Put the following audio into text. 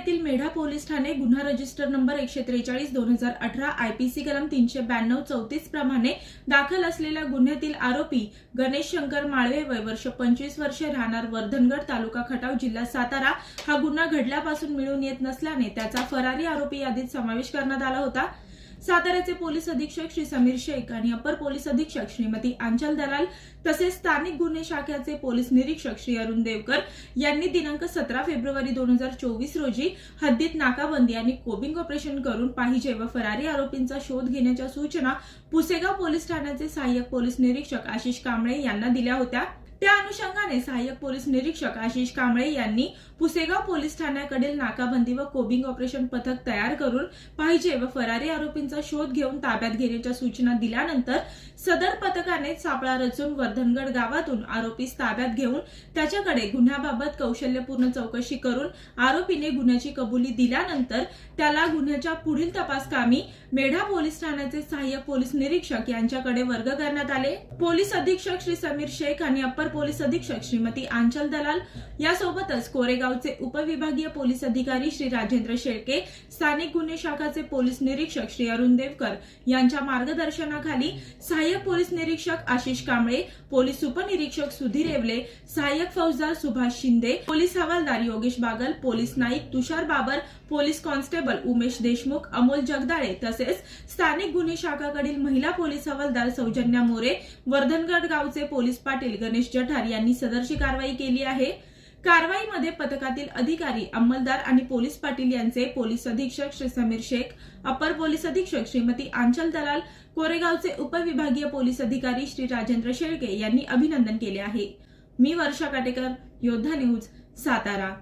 येथील मेढा पोलीस ठाणे गुन्हा register number एकशे त्रेचाळीस दोन हजार अठरा आयपीसी कलम तीनशे ब्याण्णव चौतीस प्रमाणे दाखल असलेल्या गुन्ह्यातील आरोपी गणेश शंकर माळवे वय वर्ष पंचवीस वर्षे राहणार वर्धनगड तालुका खटाव जिल्हा सातारा. हा गुन्हा घडल्यापासून मिळून येत नसल्याने त्याचा फरारी आरोपी यादीत समावेश करण्यात आला होता. साताऱ्याचे पोलीस अधीक्षक श्री समीर शेख आणि अपर पोलीस अधीक्षक श्रीमती आंचल दलाल तसेच स्थानिक गुन्हे शाखेचे पोलीस निरीक्षक श्री अरुण देवकर यांनी दिनांक सतरा फेब्रुवारी दोन हजार चोवीस रोजी हद्दीत नाकाबंदी आणि कोबिंग ऑपरेशन करून पाहिजे व फरारी आरोपींचा शोध घेण्याच्या सूचना पुसेगाव पोलीस ठाण्याचे सहाय्यक पोलीस निरीक्षक आशिष कांबळे यांना दिल्या होत्या. त्या अनुषंगाने सहाय्यक पोलीस निरीक्षक आशिष कांबळे यांनी पुसेगाव पोलीस ठाण्याकडील नाकाबंदी व कोबिंग ऑपरेशन पथक तयार करून पाहिजे व फरारी आरोपींचा शोध घेऊन ताब्यात घेण्याच्या सूचना दिल्यानंतर सदर पथकाने सापळा रचून वर्धनगड गावातून आरोपीस ताब्यात घेऊन त्याच्याकडे गुन्ह्याबाबत कौशल्यपूर्ण चौकशी करून आरोपीने गुन्ह्याची कबुली दिल्यानंतर त्याला गुन्ह्याच्या पुढील तपासकामी मेढा पोलीस ठाण्याचे सहाय्यक पोलीस निरीक्षक यांच्याकडे वर्ग करण्यात आले. पोलीस अधीक्षक श्री समीर शेख आणि अप्पर पोलीस अधीक्षक श्रीमती आंचल दलाल यासोबतच कोरेगावचे उपविभागीय पोलीस अधिकारी श्री राजेंद्र शेळके स्थानिक गुन्हे शाखाचे पोलीस निरीक्षक श्री अरुण देवकर यांच्या मार्गदर्शनाखाली सहाय्यक पोलीस निरीक्षक आशिष कांबळे पोलीस उपनिरीक्षक सुधीर येवले सहाय्यक फौजदार सुभाष शिंदे पोलीस हवालदार Yogesh Bagal police Naik Tushar Babar police constable Umesh Deshmukh Amol Jagdale तसेच स्थानिक गुन्हे शाखाकडील महिला पोलीस हवालदार सौजन्या मोरे वर्धनगड गावचे पोलीस पाटील गणेश जठार यांनी सदरची कारवाई केली आहे. कारवाईमध्ये पथकातील अधिकारी अंमलदार आणि पोलीस पाटील यांचे पोलीस अधीक्षक श्री समीर शेख अपर पोलीस अधीक्षक श्रीमती आंचल दलाल कोरेगावचे उपविभागीय पोलीस अधिकारी श्री राजेंद्र शेळके यांनी अभिनंदन केले आहे. मी वर्षा काटेकर योद्धा न्यूज सातारा.